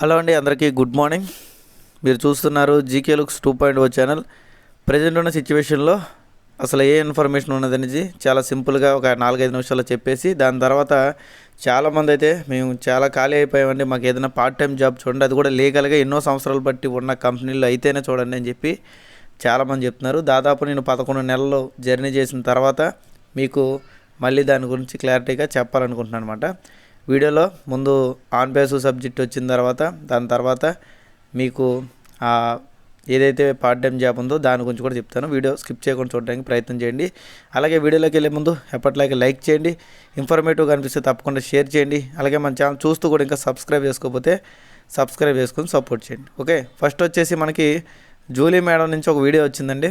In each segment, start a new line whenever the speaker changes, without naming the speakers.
Hello అండి అందరికీ good morning. మీరు చూస్తున్నారు GK looks two point O channel. Present ఉన్న సిచ్యువేషన్లో అసలు ఏ ఇన్ఫర్మేషన్ ఉన్నదనేది చాలా సింపుల్గా ఒక నాలుగైదు నిమిషాల్లో చెప్పేసి దాని తర్వాత చాలామంది అయితే మేము చాలా ఖాళీ అయిపోయామండి. మాకు ఏదైనా పార్ట్ టైం జాబ్ చూడండి అది కూడా లీగల్గా ఎన్నో సంవత్సరాలు బట్టి ఉన్న కంపెనీలో అయితేనే చూడండి అని చెప్పి చాలామంది చెప్తున్నారు. దాదాపు నేను పదకొండు నెలలు జర్నీ చేసిన తర్వాత మీకు మళ్ళీ దాని గురించి క్లారిటీగా చెప్పాలనుకుంటున్నాను అనమాట వీడియోలో ముందు ఆన్ బేసు సబ్జెక్ట్ వచ్చిన తర్వాత దాని తర్వాత మీకు ఆ ఏదైతే పార్ట్ టైం జాబ్ ఉందో దాని గురించి కూడా చెప్తాను. వీడియో స్కిప్ చేయకుండా చూడడానికి ప్రయత్నం చేయండి. అలాగే వీడియోలోకి వెళ్ళే ముందు ఎప్పటిలాగే లైక్ చేయండి. ఇన్ఫర్మేటివ్గా అనిపిస్తే తప్పకుండా షేర్ చేయండి. అలాగే మన ఛానల్ చూస్తూ కూడా ఇంకా సబ్స్క్రైబ్ చేసుకోకపోతే సబ్స్క్రైబ్ చేసుకొని సపోర్ట్ చేయండి. ఓకే ఫస్ట్ వచ్చేసి మనకి జూలీ మేడం నుంచి ఒక వీడియో వచ్చిందండి.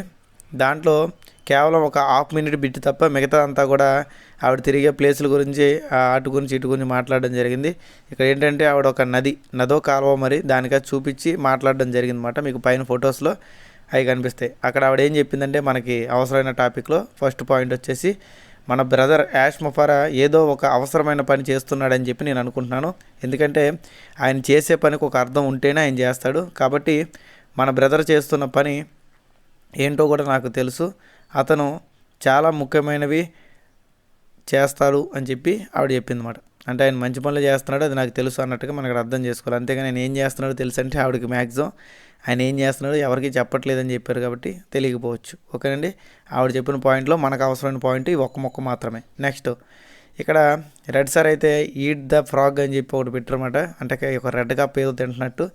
దాంట్లో కేవలం ఒక హాఫ్ మినిట్ బిట్ తప్ప మిగతా అంతా కూడా ఆవిడ తిరిగే ప్లేసుల గురించి అటు గురించి ఇటు గురించి మాట్లాడడం జరిగింది. ఇక్కడ ఏంటంటే ఆవిడ ఒక నది నదో కాలువ మరి దానిగా చూపించి మాట్లాడడం జరిగింది అనమాట మీకు పైన ఫొటోస్లో అవి కనిపిస్తాయి. అక్కడ ఆవిడ ఏం చెప్పిందంటే మనకి అవసరమైన టాపిక్లో ఫస్ట్ పాయింట్ వచ్చేసి మన బ్రదర్ యాష్ ముఫారా ఏదో ఒక అవసరమైన పని చేస్తున్నాడని చెప్పి నేను అనుకుంటున్నాను. ఎందుకంటే ఆయన చేసే పనికి ఒక అర్థం ఉంటేనే ఆయన చేస్తాడు. కాబట్టి మన బ్రదర్ చేస్తున్న పని ఏంటో కూడా నాకు తెలుసు. అతను చాలా ముఖ్యమైనవి చేస్తాడు అని చెప్పి ఆవిడ చెప్పిందన్నమాట. అంటే ఆయన మంచి పనులు చేస్తున్నాడు అది నాకు తెలుసు అన్నట్టుగా మనకు అర్థం చేసుకోవాలి. అంతేగాని నేను ఏం చేస్తున్నాడో తెలుసు అంటే ఆవిడకి మ్యాక్సిమం ఆయన ఏం చేస్తున్నాడో ఎవరికి చెప్పట్లేదని చెప్పారు కాబట్టి తెలియకపోవచ్చు. ఓకేనండి? ఆవిడ చెప్పిన పాయింట్లో మనకు అవసరమైన పాయింట్ ఈ ఒక్క మొక్క మాత్రమే. నెక్స్ట్ ఇక్కడ రెడ్ సార్ అయితే ఈట్ ద ఫ్రాగ్ అని చెప్పి ఒకటి పెట్టారన్నమాట. అంటే ఒక రెడ్ కప్ ఏదో తింటున్నట్టు.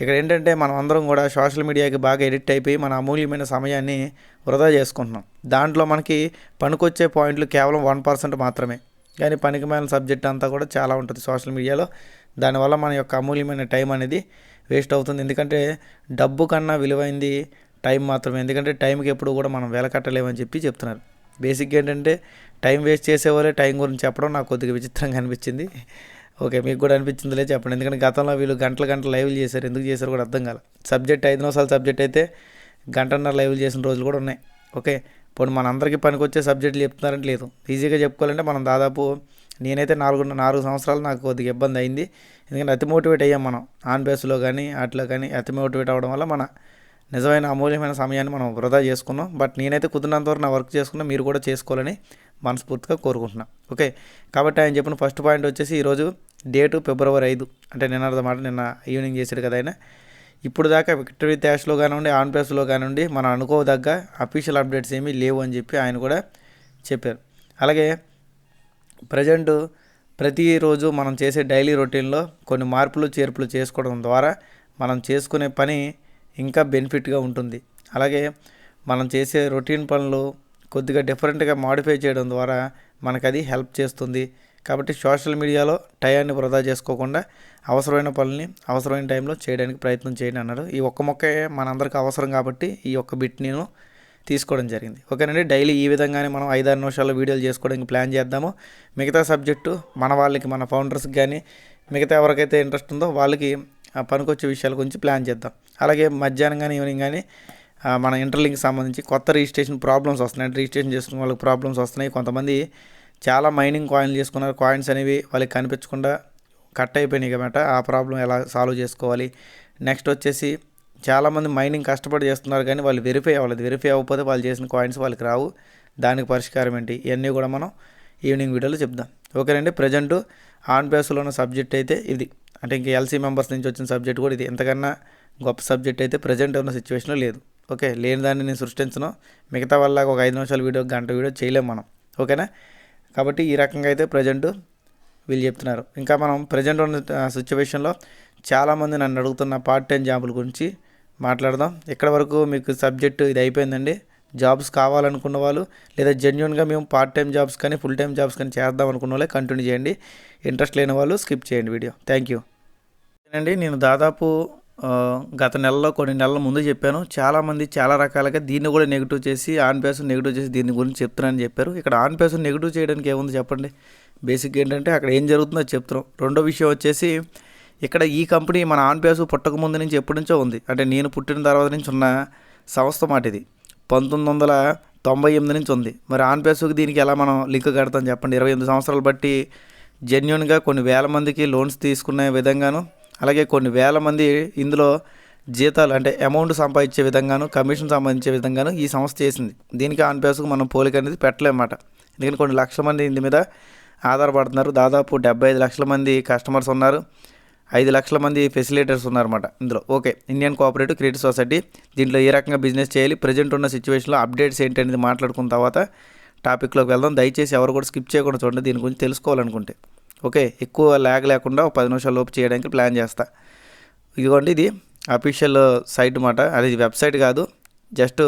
ఇక్కడ ఏంటంటే మనం అందరం కూడా సోషల్ మీడియాకి బాగా ఎడిక్ట్ అయిపోయి మన అమూల్యమైన సమయాన్ని వృధా చేసుకుంటున్నాం. దాంట్లో మనకి పనికొచ్చే పాయింట్లు కేవలం వన్ పర్సెంట్ మాత్రమే. కానీ పనికిమైన సబ్జెక్ట్ అంతా కూడా చాలా ఉంటుంది సోషల్ మీడియాలో. దానివల్ల మన యొక్క అమూల్యమైన టైం అనేది వేస్ట్ అవుతుంది. ఎందుకంటే డబ్బు కన్నా విలువైంది టైం మాత్రమే. ఎందుకంటే టైంకి ఎప్పుడు కూడా మనం వెలకట్టలేమని చెప్పి చెప్తున్నారు. బేసిక్గా ఏంటంటే టైం వేస్ట్ చేసేవాళ్ళే టైం గురించి చెప్పడం నాకు కొద్దిగా విచిత్రంగా అనిపించింది. ఓకే మీకు కూడా అనిపించిందిలే చెప్పండి. ఎందుకంటే గతంలో వీళ్ళు గంటల గంటల లైవ్లు చేశారు. ఎందుకు చేశారు కూడా అర్థం కాల. సబ్జెక్ట్ ఐదు నిమిషాల సబ్జెక్ట్ అయితే గంటన్నర లైవ్లు చేసిన రోజులు కూడా ఉన్నాయి. ఓకే ఇప్పుడు మనందరికీ పనికొచ్చే సబ్జెక్టులు చెప్తున్నారంటే లేదు. ఈజీగా చెప్పుకోవాలంటే మనం దాదాపు నేనైతే నాలుగు నాలుగు సంవత్సరాలు నాకు కొద్దిగా ఇబ్బంది అయింది. ఎందుకంటే అతి మోటివేట్ అయ్యాం మనం. ఆన్ బేస్లో కానీ అట్లా కానీ అతి మోటివేట్ అవ్వడం వల్ల మన నిజమైన అమూల్యమైన సమయాన్ని మనం వృధా చేసుకున్నాం. బట్ నేనైతే కుదిరినంత వరకు నా వర్క్ చేసుకున్నా మీరు కూడా చేసుకోవాలని మనస్ఫూర్తిగా కోరుకుంటున్నాను ఓకే? కాబట్టి ఆయన చెప్పిన ఫస్ట్ పాయింట్ వచ్చేసి ఈరోజు డేటు ఫిబ్రవరి ఐదు. అంటే నిన్న అన్నమాట నిన్న ఈవినింగ్ చేశాడు కదా ఆయన. ఇప్పుడు దాకా విక్టరీ త్యాష్లో కానివ్వండి ఆన్ ప్లేస్లో కానివ్వండి మనం అనుకోదగ్గ అఫీషియల్ అప్డేట్స్ ఏమీ లేవు అని చెప్పి ఆయన కూడా చెప్పారు. అలాగే ప్రజెంట్ ప్రతిరోజు మనం చేసే డైలీ రొటీన్లో కొన్ని మార్పులు చేర్పులు చేసుకోవడం ద్వారా మనం చేసుకునే పని ఇంకా బెనిఫిట్గా ఉంటుంది. అలాగే మనం చేసే రొటీన్ పనులు కొద్దిగా డిఫరెంట్గా మాడిఫై చేయడం ద్వారా మనకు అది హెల్ప్ చేస్తుంది. కాబట్టి సోషల్ మీడియాలో టయాన్ని వృధా చేసుకోకుండా అవసరమైన పనుల్ని అవసరమైన టైంలో చేయడానికి ప్రయత్నం చేయండి అన్నారు. ఈ ఒక్క మొక్కే మనందరికీ అవసరం కాబట్టి ఈ ఒక్క బిట్ నేను తీసుకోవడం జరిగింది. ఓకేనండి డైలీ ఈ విధంగానే మనం ఐదారు నిమిషాల్లో వీడియోలు చేసుకోవడానికి ప్లాన్ చేద్దాము. మిగతా సబ్జెక్టు మన వాళ్ళకి మన ఫౌండర్స్కి కానీ మిగతా ఎవరికైతే ఇంట్రెస్ట్ ఉందో వాళ్ళకి పనికొచ్చే విషయాల గురించి ప్లాన్ చేద్దాం. అలాగే మధ్యాహ్నం కానీ ఈవినింగ్ కానీ మన ఇంటర్లింక్ సంబంధించి కొత్త రిజిస్ట్రేషన్ ప్రాబ్లమ్స్ వస్తున్నాయి. రిజిస్ట్రేషన్ చేసుకున్న వాళ్ళకి ప్రాబ్లమ్స్ వస్తున్నాయి. కొంతమంది చాలా మైనింగ్ కాయిన్లు చేసుకున్నారు. కాయిన్స్ అనేవి వాళ్ళకి కనిపించకుండా కట్ అయిపోయినాయి కాబట్టి ఆ ప్రాబ్లం ఎలా సాల్వ్ చేసుకోవాలి? నెక్స్ట్ వచ్చేసి చాలామంది మైనింగ్ కష్టపడి చేస్తున్నారు కానీ వాళ్ళు వెరిఫై అవ్వలేదు. వెరిఫై అవ్వకపోతే వాళ్ళు చేసిన కాయిన్స్ వాళ్ళకి రావు. దానికి పరిష్కారం ఏంటి? ఇవన్నీ కూడా మనం ఈవినింగ్ వీడియోలో చెప్దాం. ఓకేనండి ప్రజెంట్ ఆన్ బేస్లో ఉన్న సబ్జెక్ట్ అయితే ఇది. అంటే ఇంక ఎల్సీ మెంబర్స్ నుంచి వచ్చిన సబ్జెక్ట్ కూడా ఇది. ఎంతకన్నా గొప్ప సబ్జెక్ట్ అయితే ప్రజెంట్ ఉన్న సిచ్యువేషన్లో లేదు. ఓకే లేని దాన్ని నేను సృష్టించను. మిగతా వల్ల ఒక ఐదు నిమిషాల వీడియో గంట వీడియో చేయలేము మనం. ఓకేనా కాబట్టి ఈ రకంగా అయితే ప్రజెంట్ వీళ్ళు చెప్తున్నారు. ఇంకా మనం ప్రజెంట్ ఉన్న సిచ్యువేషన్లో చాలామంది నన్ను అడుగుతున్న పార్ట్ టైం జాబుల గురించి మాట్లాడదాం. ఇక్కడ వరకు మీకు సబ్జెక్ట్ ఇది అయిపోయిందండి? జాబ్స్ కావాలనుకున్న వాళ్ళు లేదా జెన్యున్గా మేము పార్ట్ టైం జాబ్స్ కానీ ఫుల్ టైం జాబ్స్ కానీ చేద్దాం అనుకున్న వాళ్ళే కంటిన్యూ చేయండి. ఇంట్రెస్ట్ లేని వాళ్ళు స్కిప్ చేయండి వీడియో థ్యాంక్ యూ అండి నేను దాదాపు గత నెలలో కొన్ని నెలల ముందు చెప్పాను. చాలామంది చాలా రకాలుగా దీన్ని కూడా నెగిటివ్ చేసి ఆన్ పేస్ నెగిటివ్ చేసి దీని గురించి చెప్తున్నానని చెప్పారు. ఇక్కడ ఆన్ పేస్ నెగిటివ్ చేయడానికి ఏముంది చెప్పండి? బేసిక్ ఏంటంటే అక్కడ ఏం జరుగుతుందో చెప్తున్నాం. రెండో విషయం వచ్చేసి ఇక్కడ ఈ కంపెనీ మన ఆన్ పేస్ పుట్టక ముందు నుంచి ఎప్పటి నుంచో ఉంది. అంటే నేను పుట్టిన తర్వాత నుంచి ఉన్న సంస్థ మాట ఇది పంతొమ్మిది వందల తొంభై ఎనిమిది నుంచి ఉంది. మరి ఆన్పేసుకు దీనికి ఎలా మనం లింక్ కడతాం చెప్పండి? ఇరవై ఎనిమిది సంవత్సరాలు బట్టి జెన్యున్గా కొన్ని వేల మందికి లోన్స్ తీసుకునే విధంగాను అలాగే కొన్ని వేల మంది ఇందులో జీతాలు అంటే అమౌంట్ సంపాదించే విధంగాను కమిషన్ సంపాదించే విధంగాను ఈ సంస్థ చేసింది. దీనికి ఆన్పేసుకు మనం పోలిక అనేది పెట్టలేమన్నమాట. ఎందుకంటే కొన్ని లక్షల మంది ఇంటి మీద ఆధారపడుతున్నారు. దాదాపు డెబ్బై ఐదు లక్షల మంది కస్టమర్స్ ఉన్నారు. ఐదు లక్షల మంది ఫెసిలిటర్స్ ఉన్నారన్నమాట ఇందులో. Okay Indian cooperative credit society దీంట్లో ఏ రకంగా బిజినెస్ చేయాలి ప్రజెంట్ ఉన్న సిచ్యువేషన్లో అప్డేట్స్ ఏంటి అనేది మాట్లాడుకున్న తర్వాత టాపిక్లోకి వెళ్దాం. దయచేసి ఎవరు కూడా స్కిప్ చేయకుండా చూడండి దీని గురించి తెలుసుకోవాలనుకుంటే. ఓకే ఎక్కువ ల్యాగ్ లేకుండా ఒక పది నిమిషాల లోపు చేయడానికి ప్లాన్ చేస్తా. ఇదిగోండి ఇది అఫీషియల్ సైట్ మాట అది వెబ్సైట్ కాదు జస్ట్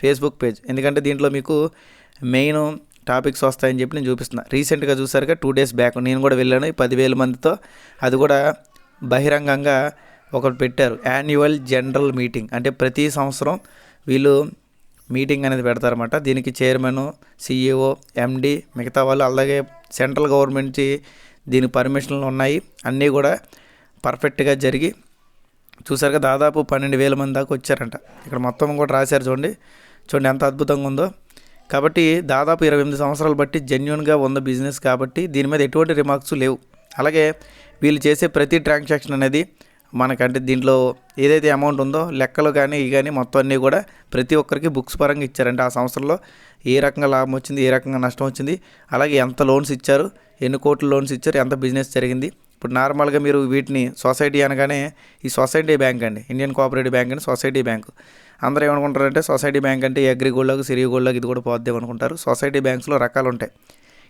ఫేస్బుక్ పేజ్ ఎందుకంటే దీంట్లో మీకు మెయిన్ టాపిక్స్ వస్తాయని చెప్పి నేను చూపిస్తున్నా. రీసెంట్గా చూసారుగా టూ డేస్ బ్యాక్ నేను కూడా వెళ్ళాను ఈ పదివేల మందితో. అది కూడా బహిరంగంగా ఒకటి పెట్టారు. యాన్యువల్ జనరల్ మీటింగ్ అంటే ప్రతి సంవత్సరం వీళ్ళు మీటింగ్ అనేది పెడతారన్నమాట. దీనికి చైర్మన్ సీఈఓ ఎండి మిగతా వాళ్ళు అలాగే సెంట్రల్ గవర్నమెంట్ దీని పర్మిషన్లు ఉన్నాయి. అన్నీ కూడా పర్ఫెక్ట్గా జరిగి చూసారుగా దాదాపు పన్నెండు వేల మంది దాకా వచ్చారంట. ఇక్కడ మొత్తం కూడా రాశారు చూడండి. చూడండి ఎంత అద్భుతంగా ఉందో. కాబట్టి దాదాపు ఇరవై ఎనిమిది సంవత్సరాలు బట్టి జెన్యున్గా ఉన్న బిజినెస్ కాబట్టి దీని మీద ఎటువంటి రిమార్క్స్ లేవు. అలాగే వీళ్ళు చేసే ప్రతి ట్రాన్సాక్షన్ అనేది మనకంటే దీంట్లో ఏదైతే అమౌంట్ ఉందో లెక్కలు కానీ ఇవి కానీ మొత్తం అన్నీ కూడా ప్రతి ఒక్కరికి బుక్స్ పరంగా ఇచ్చారంటే ఆ సంవత్సరంలో ఏ రకంగా లాభం వచ్చింది ఏ రకంగా నష్టం వచ్చింది అలాగే ఎంత లోన్స్ ఇచ్చారు ఎన్ని కోట్ల లోన్స్ ఇచ్చారు ఎంత బిజినెస్ జరిగింది. ఇప్పుడు నార్మల్గా మీరు వీటిని సొసైటీ అనగానే ఈ సొసైటీ బ్యాంక్ అండి. ఇండియన్ కోఆపరేటివ్ బ్యాంక్ అండి సొసైటీ బ్యాంక్. అందరూ ఏమనుకుంటారంటే సొసైటీ బ్యాంక్ అంటే అగ్రిగోల్డ్లోకి సిరిగోల్డ్లోకి ఇది కూడా పోద్దాం అనుకుంటారు సొసైటీ బ్యాంక్స్లో రకాలు ఉంటాయి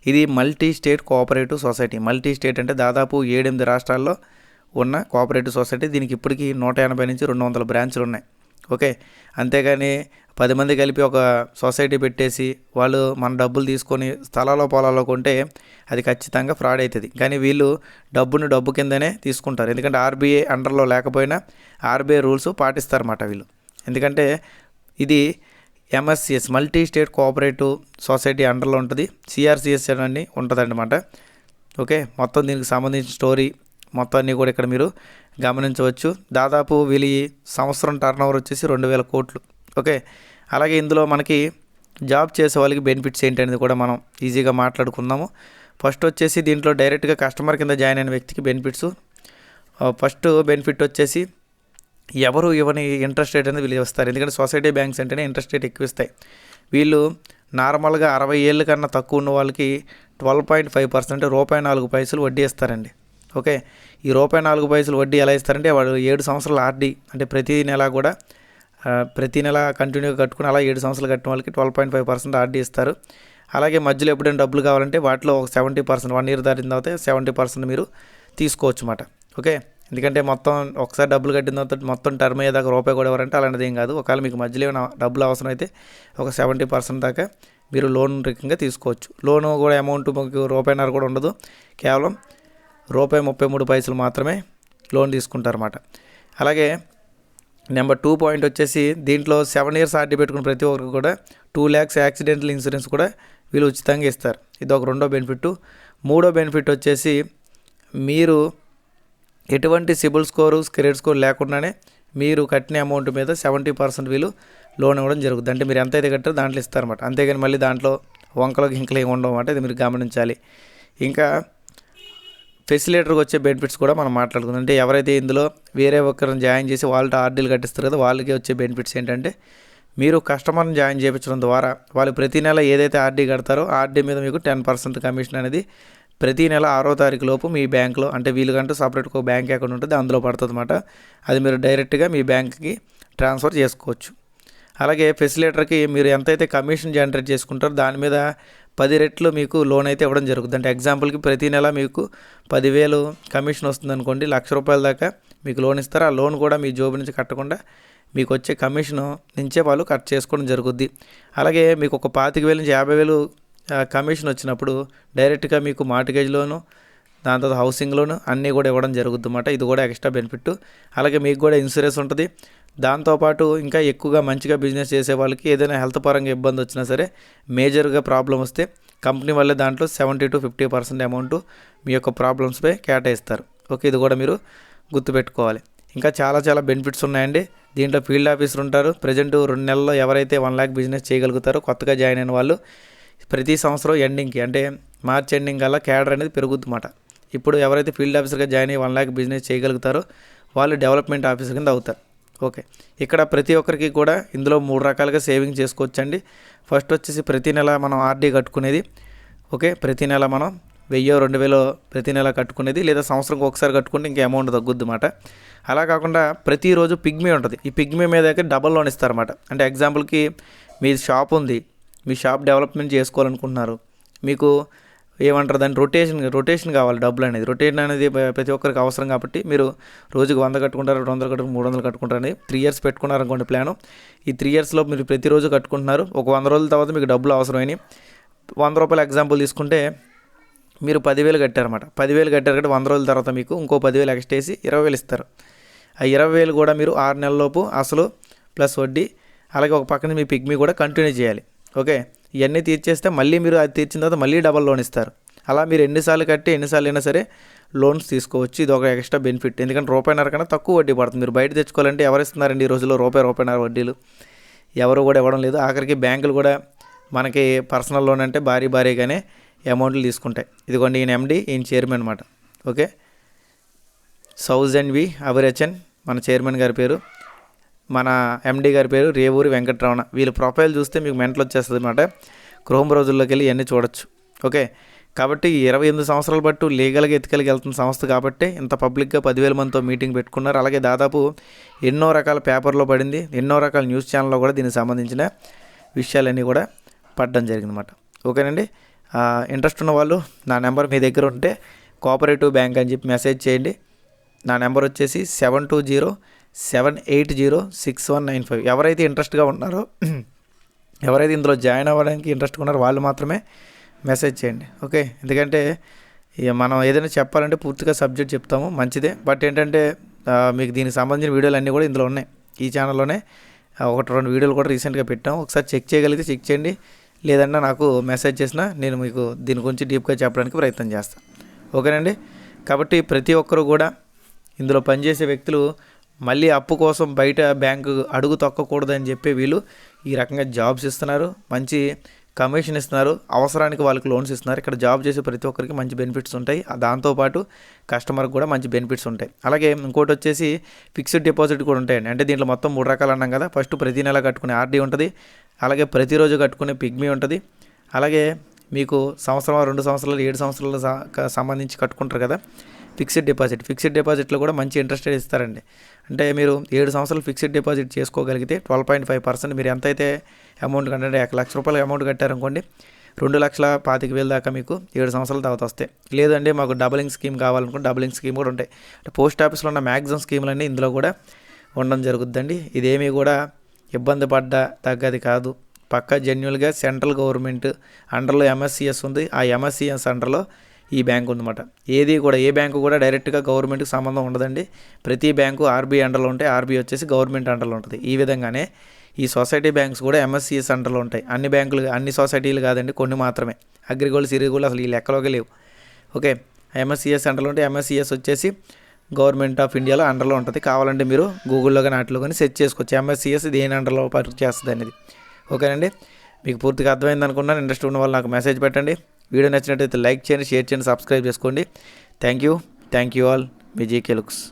ఇది multi state cooperative society multi state అంటే దాదాపు ఏడెనిమిది రాష్ట్రాల్లో ఉన్న కోఆపరేటివ్ సొసైటీ దీనికి ఇప్పటికీ నూట ఎనభై నుంచి రెండు వందల బ్రాంచ్లు ఉన్నాయి. ఓకే? అంతేగాని పది మంది కలిపి ఒక సొసైటీ పెట్టేసి వాళ్ళు మన డబ్బులు తీసుకొని స్థలాల్లో పొలాల్లో కొంటే అది ఖచ్చితంగా ఫ్రాడ్ అవుతుంది కానీ వీళ్ళు డబ్బును డబ్బు కిందనే తీసుకుంటారు. ఎందుకంటే ఆర్బీఐ అండర్లో లేకపోయినా ఆర్బీఐ రూల్స్ పాటిస్తారన్నమాట వీళ్ళు. ఎందుకంటే ఇది MSCS multi state cooperative society అండర్లో ఉంటుంది. సిఆర్సిఎస్ అని ఉంటుంది ఓకే మొత్తం దీనికి సంబంధించిన స్టోరీ మొత్తం అన్నీ కూడా ఇక్కడ మీరు గమనించవచ్చు. దాదాపు వీళ్ళ సంవత్సరం టర్న్ వచ్చేసి రెండు వేల కోట్లు. ఓకే అలాగే ఇందులో మనకి జాబ్ చేసే వాళ్ళకి బెనిఫిట్స్ ఏంటి అనేది కూడా మనం ఈజీగా మాట్లాడుకుందాము. ఫస్ట్ వచ్చేసి దీంట్లో డైరెక్ట్గా కస్టమర్ కింద జాయిన్ అయిన వ్యక్తికి బెనిఫిట్స్ ఫస్ట్ బెనిఫిట్ వచ్చేసి ఎవరు ఇవ్వని ఇంట్రెస్ట్ రేట్ అనేది వీళ్ళు ఇస్తారు. ఎందుకంటే సొసైటీ బ్యాంక్స్ అంటేనే ఇంట్రెస్ట్ రేట్ ఎక్కువ ఇస్తాయి. వీళ్ళు నార్మల్గా అరవై ఏళ్ళ కన్నా తక్కువ ఉన్న వాళ్ళకి ట్వెల్వ్ పాయింట్ ఫైవ్ పర్సెంట్ రూపాయి నాలుగు పైసలు వడ్డీ ఇస్తారండి. ఓకే? ఈ రూపాయి నాలుగు పైసలు వడ్డీ ఎలా ఇస్తారంటే వాడు ఏడు సంవత్సరాలు ఆర్డీ అంటే ప్రతి నెల కూడా ప్రతి నెల కంటిన్యూగా కట్టుకుని అలా ఏడు సంవత్సరాలు కట్టిన వాళ్ళకి twelve point five percent RD ఇస్తారు. అలాగే మధ్యలో ఎప్పుడైనా డబ్బులు కావాలంటే వాటిలో ఒక సెవెంటీ పర్సెంట్ వన్ ఇయర్ దాటిన తర్వాత సెవెంటీ పర్సెంట్ మీరు తీసుకోవచ్చు అన్నమాట ఓకే? ఎందుకంటే మొత్తం ఒకసారి డబ్బులు కట్టిన తర్వాత మొత్తం టర్మ్ అయ్యేదాకా రూపాయి కూడా ఎవరంటే అలాంటిది ఏం కాదు. ఒకవేళ మీకు మధ్యలో ఏమైనా డబ్బులు అవసరం అయితే ఒక సెవెంటీ పర్సెంట్ దాకా మీరు లోన్ రకంగా తీసుకోవచ్చు. లోన్ కూడా అమౌంట్ మీకు రూపాయిన్నర కూడా ఉండదు. కేవలం రూపాయి ముప్పై మూడు పైసలు మాత్రమే లోన్ తీసుకుంటారన్నమాట. అలాగే నెంబర్ టూ పాయింట్ వచ్చేసి దీంట్లో సెవెన్ ఇయర్స్ ఆర్డీ పెట్టుకున్న ప్రతి ఒక్కరికి కూడా టూ ల్యాక్స్ యాక్సిడెంటల్ ఇన్సూరెన్స్ కూడా వీళ్ళు ఉచితంగా ఇస్తారు. ఇది ఒక రెండో బెనిఫిట్ మూడో బెనిఫిట్ వచ్చేసి మీరు ఎటువంటి సిబిల్ స్కోరు క్రెడిట్ స్కోర్ లేకుండానే మీరు కట్టిన అమౌంట్ మీద సెవెంటీ పర్సెంట్ వీళ్ళు లోన్ ఇవ్వడం జరుగుతుంది. అంటే మీరు ఎంత అయితే కట్టారో దాంట్లో ఇస్తారన్నమాట. అంతేగాని మళ్ళీ దాంట్లో వంకలు గింకలు ఏమి ఉండవు అన్నమాట. ఇది మీరు గమనించాలి. ఇంకా ఫెసిలేటర్కి వచ్చే బెనిఫిట్స్ కూడా మనం మాట్లాడుకుందాం. అంటే ఎవరైతే ఇందులో వేరే ఒకరిని జాయిన్ చేసి వాళ్ళతో ఆర్డీలు కట్టిస్తారు కదా వాళ్ళకి వచ్చే బెనిఫిట్స్ ఏంటంటే మీరు కస్టమర్ని జాయిన్ చేయించడం ద్వారా వాళ్ళు ప్రతి నెల ఏదైతే ఆర్డీ కడతారో ఆర్డీ మీద మీకు టెన్ పర్సెంట్ కమిషన్ అనేది ప్రతి నెల ఆరో తారీఖు లోపు మీ బ్యాంక్లో అంటే వీళ్ళకంటూ సపరేట్గా ఒక బ్యాంక్ అకౌంట్ ఉంటుంది అందులో పడుతుంది అనమాట అది మీరు డైరెక్ట్గా మీ బ్యాంక్కి ట్రాన్స్ఫర్ చేసుకోవచ్చు. అలాగే ఫెసిలేటర్కి మీరు ఎంతైతే కమిషన్ జనరేట్ చేసుకుంటారో దాని మీద పది రెట్లు మీకు లోన్ అయితే ఇవ్వడం జరుగుతుంది. అంటే ఎగ్జాంపుల్కి ప్రతి నెల మీకు పదివేలు కమిషన్ వస్తుంది అనుకోండి లక్ష రూపాయల దాకా మీకు లోన్ ఇస్తారు. ఆ లోన్ కూడా మీ జోబు నుంచి కట్టకుండా మీకు వచ్చే కమిషన్ నుంచే వాళ్ళు కట్ చేసుకోవడం జరుగుద్ది. అలాగే మీకు ఒక పాతిక వేల నుంచి యాభై వేలు కమిషన్ వచ్చినప్పుడు డైరెక్ట్గా మీకు మార్టిగేజ్ లోను దాని తర్వాత హౌసింగ్ లోను అన్నీ కూడా ఇవ్వడం జరుగుద్ది అన్నమాట ఇది కూడా ఎక్స్ట్రా బెనిఫిట్ అలాగే మీకు కూడా ఇన్సూరెన్స్ ఉంటుంది. దాంతోపాటు ఇంకా ఎక్కువగా మంచిగా బిజినెస్ చేసే వాళ్ళకి ఏదైనా హెల్త్ పరంగా ఇబ్బంది వచ్చినా సరే మేజర్గా ప్రాబ్లం వస్తే కంపెనీ వల్లే దాంట్లో seventy to fifty percent amount మీ యొక్క ప్రాబ్లమ్స్పై కేటాయిస్తారు. ఓకే ఇది కూడా మీరు గుర్తుపెట్టుకోవాలి. ఇంకా చాలా చాలా బెనిఫిట్స్ ఉన్నాయండి. దీంట్లో ఫీల్డ్ ఆఫీసర్ ఉంటారు. ప్రజెంట్ రెండు నెలల్లో ఎవరైతే వన్ ల్యాక్ బిజినెస్ చేయగలుగుతారో కొత్తగా జాయిన్ అయిన వాళ్ళు ప్రతి సంవత్సరం ఎండింగ్కి అంటే మార్చ్ ఎండింగ్ కల్లా క్యాడర్ అనేది పెరుగుతుందన్నమాట. ఇప్పుడు ఎవరైతే ఫీల్డ్ ఆఫీసర్గా జాయిన్ అయ్యి వన్ ల్యాక్ బిజినెస్ చేయగలుగుతారో వాళ్ళు డెవలప్మెంట్ ఆఫీసర్ కింద అవుతారు. ఓకే. ఇక్కడ ప్రతి ఒక్కరికి కూడా ఇందులో మూడు రకాలుగా సేవింగ్ చేసుకోవచ్చండి. ఫస్ట్ వచ్చేసి ప్రతి నెల మనం ఆర్డీ కట్టుకునేది. ఓకే. ప్రతి నెల మనం వెయ్యో రెండు వేలో ప్రతి నెల కట్టుకునేది లేదా సంవత్సరంకి ఒకసారి కట్టుకుంటే ఇంకా అమౌంట్ తగ్గుద్ది అన్నమాట అలా కాకుండా ప్రతిరోజు పిగ్మీ ఉంటుంది. ఈ పిగ్మీ మీద అయితే డబల్ లోన్ ఇస్తారన్నమాట. అంటే ఎగ్జాంపుల్కి మీ షాప్ ఉంది. మీ షాప్ డెవలప్మెంట్ చేసుకోవాలనుకుంటున్నారు. మీకు ఏమంటారు దాన్ని రొటేషన్ రొటేషన్ కావాలి డబ్బులు అనేది. రొటేషన్ అనేది ప్రతి ఒక్కరికి అవసరం కాబట్టి మీరు రోజుకి వంద కట్టుకుంటారు రెండు వందలు కట్టుకుంటారు మూడు వందలు కట్టుకుంటారు అనేది త్రీ ఇయర్స్ పెట్టుకున్నారు అనుకోండి ప్లాను. ఈ త్రీ ఇయర్స్లో మీరు ప్రతిరోజు కట్టుకుంటున్నారు. ఒక వంద రోజుల తర్వాత మీకు డబ్బులు అవసరమని వంద రూపాయల ఎగ్జాంపుల్ తీసుకుంటే మీరు పదివేలు కట్టారన్నమాట. పదివేలు కట్టారు కాబట్టి వంద రోజుల తర్వాత మీకు ఇంకో పదివేలు ఎక్స్ట్రా వేసి ఇరవై వేలు ఇస్తారు. ఆ ఇరవై వేలు కూడా మీరు ఆరు నెలలలోపు అసలు ప్లస్ వడ్డీ అలాగే ఒక పక్కన మీ పిగ్మీ కూడా కంటిన్యూ చేయాలి. ఓకే? ఇవన్నీ తీర్చేస్తే మళ్ళీ మీరు అది తీర్చిన తర్వాత మళ్ళీ డబల్ లోన్ ఇస్తారు. అలా మీరు ఎన్నిసార్లు కట్టి ఎన్నిసార్లు అయినా సరే లోన్స్ తీసుకోవచ్చు. ఇది ఒక ఎక్స్ట్రా బెనిఫిట్. ఎందుకంటే రూపాయిన్నర కన్నా తక్కువ వడ్డీ పడుతుంది. మీరు బయట తెచ్చుకోవాలంటే ఎవరు ఇస్తున్నారండి ఈ రోజుల్లో రూపాయి రూపాయిన్నర వడ్డీలు? ఎవరు కూడా ఇవ్వడం లేదు. ఆఖరికి బ్యాంకులు కూడా మనకి పర్సనల్ లోన్ అంటే భారీ భారీగానే అమౌంట్లు తీసుకుంటాయి. ఇదిగోండి ఈయన ఎండి ఈయన చైర్మన్ అనమాట ఓకే? సౌజ్ అండ్ వి అభిరచన్ మన చైర్మన్ గారి పేరు. మన ఎండి గారి పేరు రేవూరి వెంకటరమణ వీళ్ళ ప్రొఫైల్ చూస్తే మీకు మెంటల్ వచ్చేస్తుంది అనమాట క్రోమ్ రోజుల్లోకి వెళ్ళి ఇవన్నీ చూడొచ్చు. ఓకే? కాబట్టి ఇరవై ఎనిమిది సంవత్సరాల పట్టు లీగల్గా ఎత్తుకెళ్ళి వెళ్తున్న సంస్థ కాబట్టి ఇంత పబ్లిక్గా పదివేల మందితో మీటింగ్ పెట్టుకున్నారు. అలాగే దాదాపు ఎన్నో రకాల పేపర్లో పడింది. ఎన్నో రకాల న్యూస్ ఛానల్లో కూడా దీనికి సంబంధించిన విషయాలన్నీ కూడా పడడం జరిగిందన్నమాట. ఓకేనండి? ఇంట్రెస్ట్ ఉన్న వాళ్ళు నా నెంబర్ మీ దగ్గర ఉంటే కోఆపరేటివ్ బ్యాంక్ అని చెప్పి మెసేజ్ చేయండి. నా నెంబర్ వచ్చేసి seven two zero seven eight zero six one nine five. ఎవరైతే ఇంట్రెస్ట్గా ఉన్నారో ఎవరైతే ఇందులో జాయిన్ అవ్వడానికి ఇంట్రెస్ట్గా ఉన్నారో వాళ్ళు మాత్రమే మెసేజ్ చేయండి. ఓకే ఎందుకంటే ఇక మనం ఏదైనా చెప్పాలంటే పూర్తిగా సబ్జెక్ట్ చెప్తాము మంచిదే. బట్ ఏంటంటే మీకు దీనికి సంబంధించిన వీడియోలు అన్నీ కూడా ఇందులో ఉన్నాయి. ఈ ఛానల్లోనే ఒకటి రెండు వీడియోలు కూడా రీసెంట్గా పెట్టాం ఒకసారి చెక్ చేయగలిగితే చెక్ చేయండి. లేదన్నా నాకు మెసేజ్ చేసినా నేను మీకు దీని గురించి డీప్గా చెప్పడానికి ప్రయత్నం చేస్తాను ఓకేనండి కాబట్టి ప్రతి ఒక్కరు కూడా ఇందులో పనిచేసే వ్యక్తులు మళ్ళీ అప్పు కోసం బయట బ్యాంకు అడుగు తొక్కకూడదని చెప్పి వీళ్ళు ఈ రకంగా జాబ్స్ ఇస్తున్నారు. మంచి కమిషన్ ఇస్తున్నారు. అవసరానికి వాళ్ళకి లోన్స్ ఇస్తున్నారు. ఇక్కడ జాబ్ చేసే ప్రతి ఒక్కరికి మంచి బెనిఫిట్స్ ఉంటాయి. దాంతోపాటు కస్టమర్కి కూడా మంచి బెనిఫిట్స్ ఉంటాయి. అలాగే ఇంకోటి వచ్చేసి ఫిక్స్డ్ డిపాజిట్ కూడా ఉంటాయండి. అంటే దీంట్లో మొత్తం మూడు రకాలు అన్నాం కదా. ఫస్ట్ ప్రతి నెల కట్టుకునే ఆర్డీ ఉంటుంది. అలాగే ప్రతిరోజు కట్టుకునే పిగ్మీ ఉంటుంది. అలాగే మీకు సంవత్సరం రెండు సంవత్సరాలు ఏడు సంవత్సరాలు సంబంధించి కట్టుకుంటారు కదా. Fixed deposit. ఫిక్స్డ్ డిపాజిట్లో కూడా మంచి ఇంట్రెస్ట్ రేట్ ఇస్తారండి. అంటే మీరు ఏడు సంవత్సరాలు ఫిక్స్డ్ డిపాజిట్ చేసుకోగలిగితే ట్వెల్వ్ పాయింట్ ఫైవ్ పర్సెంట్ మీరు ఎంతైతే అమౌంట్ కంటే ఒక లక్ష రూపాయలు అమౌంట్ కట్టారనుకోండి రెండు లక్షల పాతిక వేలు దాకా మీకు ఏడు సంవత్సరాల తర్వాత వస్తాయి. లేదంటే మాకు డబలింగ్ స్కీమ్ కావాలనుకుంటే డబలింగ్ స్కీమ్ కూడా ఉంటాయి. అంటే పోస్ట్ ఆఫీస్లో ఉన్న మ్యాక్సిమం స్కీములన్నీ ఇందులో కూడా ఉండడం జరుగుద్దండి ఇదేమీ కూడా ఇబ్బంది పడ్డ తగ్గది కాదు. పక్కా జెన్యున్గా సెంట్రల్ గవర్నమెంట్ అండర్లో ఎంఎస్సిఎస్ ఉంది. ఆ ఎంఎస్సిఎస్ అండర్లో ఈ బ్యాంక్ ఉందన్నమాట. ఏది కూడా ఏ బ్యాంకు కూడా డైరెక్ట్గా గవర్నమెంట్కి సంబంధం ఉండదండి. ప్రతి బ్యాంకు ఆర్బీఐ అండర్లో ఉంటే ఆర్బీఐ వచ్చేసి గవర్నమెంట్ అండర్లో ఉంటుంది. ఈ విధంగానే ఈ సొసైటీ బ్యాంక్స్ కూడా ఎంఎస్సిఎస్ అండర్లో ఉంటాయి. అన్ని బ్యాంకులు అన్ని సొసైటీలు కాదండి కొన్ని మాత్రమే. అగ్రిగోల్డ్ సిరిగోల్డ్ అసలు ఈ లెక్కలోకి లేవు. ఓకే ఎంఎస్సిఎస్ అండర్లో ఉంటే ఎంఎస్సిఎస్ వచ్చేసి గవర్నమెంట్ ఆఫ్ ఇండియాలో అండర్లో ఉంటుంది. కావాలంటే మీరు గూగుల్లో కానీ వాటిలో కానీ సెర్చ్ చేసుకోవచ్చు. ఎంఎస్సిఎస్ దేని అండర్లో వర్క్ చేస్తుంది అనేది ఓకేనండి? మీకు పూర్తిగా అర్థమైంది అనుకున్నాను. ఇంట్రెస్ట్ ఉన్న వాళ్ళు నాకు మెసేజ్ పెట్టండి. వీడియో నచ్చినట్టయితే లైక్ చేయండి షేర్ చేయండి సబ్స్క్రైబ్ చేసుకోండి. Thank you thank you all me GK looks